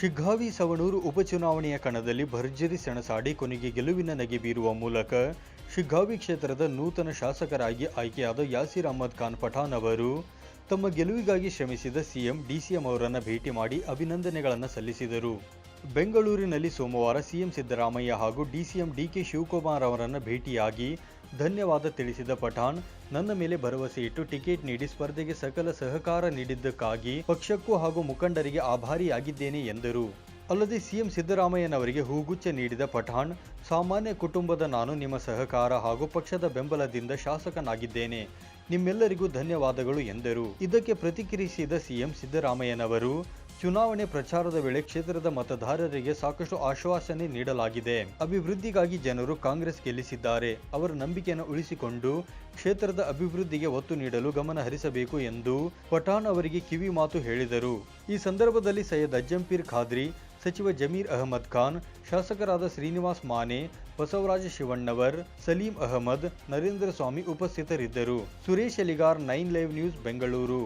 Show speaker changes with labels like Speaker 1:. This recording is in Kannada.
Speaker 1: ಶಿಗ್ಗಾವಿ ಸವಣೂರು ಉಪಚುನಾವಣೆಯ ಕಣದಲ್ಲಿ ಭರ್ಜರಿ ಸೆಣಸಾಡಿ ಕೊನೆಗೆ ಗೆಲುವಿನ ನಗೆ ಬೀರುವ ಮೂಲಕ ಶಿಗ್ಗಾವಿ ಕ್ಷೇತ್ರದ ನೂತನ ಶಾಸಕರಾಗಿ ಆಯ್ಕೆಯಾದ ಯಾಸಿರ್ ಅಹಮದ್ ಖಾನ್ ಪಠಾನ್ ಅವರು ತಮ್ಮ ಗೆಲುವಿಗಾಗಿ ಶ್ರಮಿಸಿದ ಸಿಎಂ, ಡಿಸಿಎಂ ಅವರನ್ನು ಭೇಟಿ ಮಾಡಿ ಅಭಿನಂದನೆಗಳನ್ನು ಸಲ್ಲಿಸಿದರು. ಬೆಂಗಳೂರಿನಲ್ಲಿ ಸೋಮವಾರ ಸಿಎಂ ಸಿದ್ದರಾಮಯ್ಯ ಹಾಗೂ ಡಿಸಿಎಂ ಡಿಕೆ ಶಿವಕುಮಾರ್ ಅವರನ್ನು ಭೇಟಿಯಾಗಿ ಧನ್ಯವಾದ ತಿಳಿಸಿದ ಪಠಾಣ್, ನನ್ನ ಮೇಲೆ ಭರವಸೆ ಇಟ್ಟು ಟಿಕೆಟ್ ನೀಡಿ ಸ್ಪರ್ಧೆಗೆ ಸಕಲ ಸಹಕಾರ ನೀಡಿದ್ದಕ್ಕಾಗಿ ಪಕ್ಷಕ್ಕೂ ಹಾಗೂ ಮುಖಂಡರಿಗೆ ಆಭಾರಿಯಾಗಿದ್ದೇನೆ ಎಂದರು. ಅಲ್ಲದೆ ಸಿಎಂ ಸಿದ್ದರಾಮಯ್ಯನವರಿಗೆ ಹೂಗುಚ್ಛ ನೀಡಿದ ಪಠಾಣ್, ಸಾಮಾನ್ಯ ಕುಟುಂಬದ ನಾನು ನಿಮ್ಮ ಸಹಕಾರ ಹಾಗೂ ಪಕ್ಷದ ಬೆಂಬಲದಿಂದ ಶಾಸಕನಾಗಿದ್ದೇನೆ. ನಿಮ್ಮೆಲ್ಲರಿಗೂ ಧನ್ಯವಾದಗಳು ಎಂದರು. ಇದಕ್ಕೆ ಪ್ರತಿಕ್ರಿಯಿಸಿದ ಸಿಎಂ ಸಿದ್ದರಾಮಯ್ಯನವರು ಚುನಾವಣೆ ಪ್ರಚಾರದ ವೇಳೆ ಕ್ಷೇತ್ರದ ಮತದಾರರಿಗೆ ಸಾಕಷ್ಟು ಆಶ್ವಾಸನೆ ನೀಡಲಾಗಿದೆ. ಅಭಿವೃದ್ಧಿಗಾಗಿ ಜನರು ಕಾಂಗ್ರೆಸ್ ಗೆಲ್ಲಿಸಿದ್ದಾರೆ. ಅವರ ನಂಬಿಕೆಯನ್ನು ಉಳಿಸಿಕೊಂಡು ಕ್ಷೇತ್ರದ ಅಭಿವೃದ್ಧಿಗೆ ಒತ್ತು ನೀಡಲು ಗಮನ ಹರಿಸಬೇಕು ಎಂದು ಪಠಾಣ್ ಅವರಿಗೆ ಕಿವಿ ಮಾತು ಹೇಳಿದರು. ಈ ಸಂದರ್ಭದಲ್ಲಿ ಸೈಯದ್ ಅಜ್ಜಂಪೀರ್ ಖಾದ್ರಿ, ಸಚಿವ ಜಮೀರ್ ಅಹಮದ್ ಖಾನ್, ಶಾಸಕರಾದ ಶ್ರೀನಿವಾಸ್ ಮಾನೆ, ಬಸವರಾಜ ಶಿವಣ್ಣವರ್, ಸಲೀಂ ಅಹಮದ್, ನರೇಂದ್ರ ಸ್ವಾಮಿ ಉಪಸ್ಥಿತರಿದ್ದರು. Suresh Aligar, nine live news, Bengaluru.